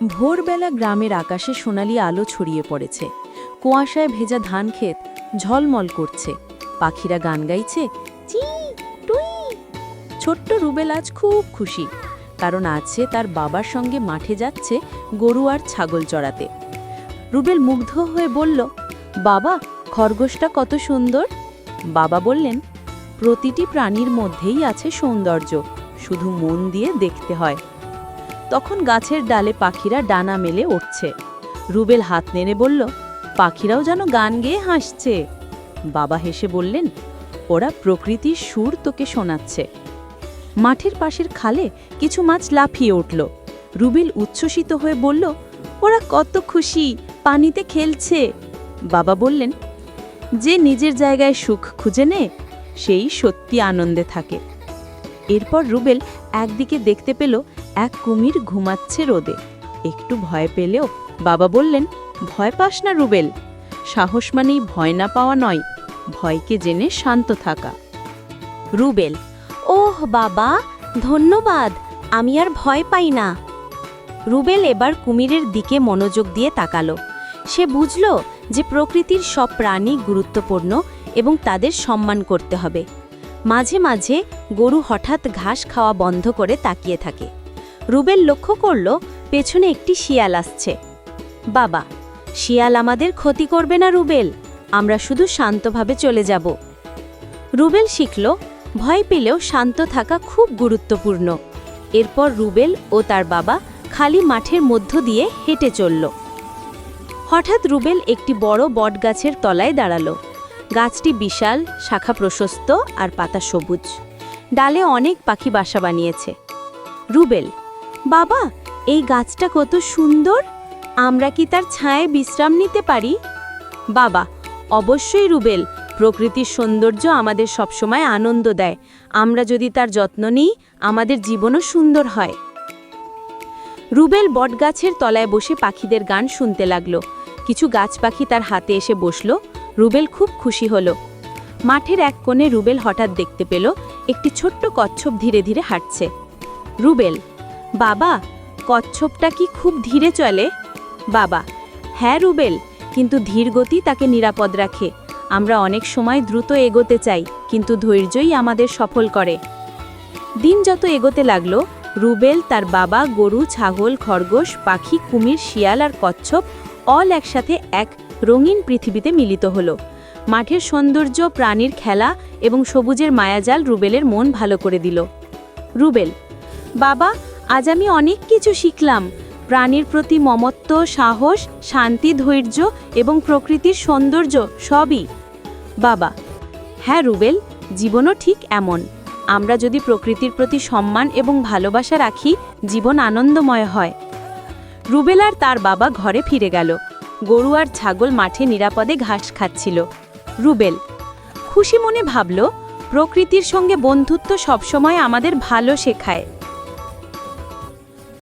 ভোরবেলা গ্রামের আকাশে সোনালি আলো ছড়িয়ে পড়েছে। কুয়াশায় ভেজা ধান ক্ষেত ঝলমল করছে। পাখিরা গান গাইছে ছোট্ট রুবেল আজ খুব খুশি, কারণ আছে তার বাবার সঙ্গে মাঠে যাচ্ছে গরু আর ছাগল চড়াতে। রুবেল মুগ্ধ হয়ে বলল, বাবা, খরগোশটা কত সুন্দর। বাবা বললেন, প্রতিটি প্রাণীর মধ্যেই আছে সৌন্দর্য, শুধু মন দিয়ে দেখতে হয়। তখন গাছের ডালে পাখিরা ডানা মেলে উঠছে। রুবেল হাত নেড়ে বলল, পাখিরাও যেন গান গেয়ে হাসছে। বাবা হেসে বললেন, ওরা প্রকৃতির সুর তোকে শোনাচ্ছে। মাঠের পাশের খালে কিছু মাছ লাফিয়ে উঠল। রুবেল উচ্ছ্বসিত হয়ে বলল, ওরা কত খুশি, পানিতে খেলছে। বাবা বললেন, যে নিজের জায়গায় সুখ খুঁজে নে, সেই সত্যি আনন্দে থাকে। এরপর রুবেল একদিকে দেখতে পেল এক কুমির ঘুমাচ্ছে রোদে। একটু ভয় পেলেও বাবা বললেন, ভয় পাস না রুবেল। সাহস মানেই ভয় না পাওয়া নয়, ভয়কে জেনে শান্ত থাকা। রুবেল, ওহ বাবা, ধন্যবাদ, আমি আর ভয় পাই না। রুবেল এবার কুমিরের দিকে মনোযোগ দিয়ে তাকালো। সে বুঝল যে প্রকৃতির সব প্রাণী গুরুত্বপূর্ণ এবং তাদের সম্মান করতে হবে। মাঝে মাঝে গরু হঠাৎ ঘাস খাওয়া বন্ধ করে তাকিয়ে থাকে। রুবেল লক্ষ্য করল, পেছনে একটি শিয়াল আসছে। বাবা, শিয়াল আমাদের ক্ষতি করবে না রুবেল, আমরা শুধু শান্তভাবে চলে যাব। রুবেল শিখল, ভয় পেলেও শান্ত থাকা খুব গুরুত্বপূর্ণ। এরপর রুবেল ও তার বাবা খালি মাঠের মধ্য দিয়ে হেঁটে চলল। হঠাৎ রুবেল একটি বড় বটগাছের তলায় দাঁড়াল। গাছটি বিশাল, শাখা প্রশস্ত আর পাতা সবুজ। ডালে অনেক পাখি বাসা বানিয়েছে। রুবেল বাবা, এই গাছটা কত সুন্দর। আমরা কি তার ছায়ায় বিশ্রাম নিতে পারি? বাবা, অবশ্যই রুবেল, প্রকৃতির সৌন্দর্য আমাদের সবসময় আনন্দ দেয়। আমরা যদি তার যত্ন নিই, আমাদের জীবনও সুন্দর হয়। রুবেল বটগাছের তলায় বসে পাখিদের গান শুনতে লাগল। কিছু গাছ পাখি তার হাতে এসে বসল। রুবেল খুব খুশি হলো। মাঠের এক কোণে রুবেল হঠাৎ দেখতে পেল, একটি ছোট্ট কচ্ছপ ধীরে ধীরে হাঁটছে। রুবেল বাবা, কচ্ছপটা কি খুব ধীরে চলে? বাবা হ্যাঁ রুবেল, কিন্তু ধীর গতি তাকে নিরাপদ রাখে। আমরা অনেক সময় দ্রুত এগোতে চাই, কিন্তু ধৈর্যই আমাদের সফল করে। দিন যত এগোতে লাগল, রুবেল, তার বাবা, গরু, ছাগল, খরগোশ, পাখি, কুমির, শিয়াল আর কচ্ছপ অল একসাথে এক রঙিন পৃথিবীতে মিলিত হলো। মাঠের সৌন্দর্য, প্রাণীর খেলা এবং সবুজের মায়াজাল রুবেলের মন ভালো করে দিল। রুবেল, বাবা আজ আমি অনেক কিছু শিখলাম। প্রাণীর প্রতি মমত্ব, সাহস, শান্তি, ধৈর্য এবং প্রকৃতির সৌন্দর্য সবই। বাবা হ্যাঁ রুবেল, জীবনও ঠিক এমন। আমরা যদি প্রকৃতির প্রতি সম্মান এবং ভালোবাসা রাখি, জীবন আনন্দময় হয়। রুবেল আর তার বাবা ঘরে ফিরে গেল। গরু আর ছাগল মাঠে নিরাপদে ঘাস খাচ্ছিল। রুবেল, খুশি মনে ভাবল, প্রকৃতির সঙ্গে বন্ধুত্ব সবসময় আমাদের ভালো শেখায়।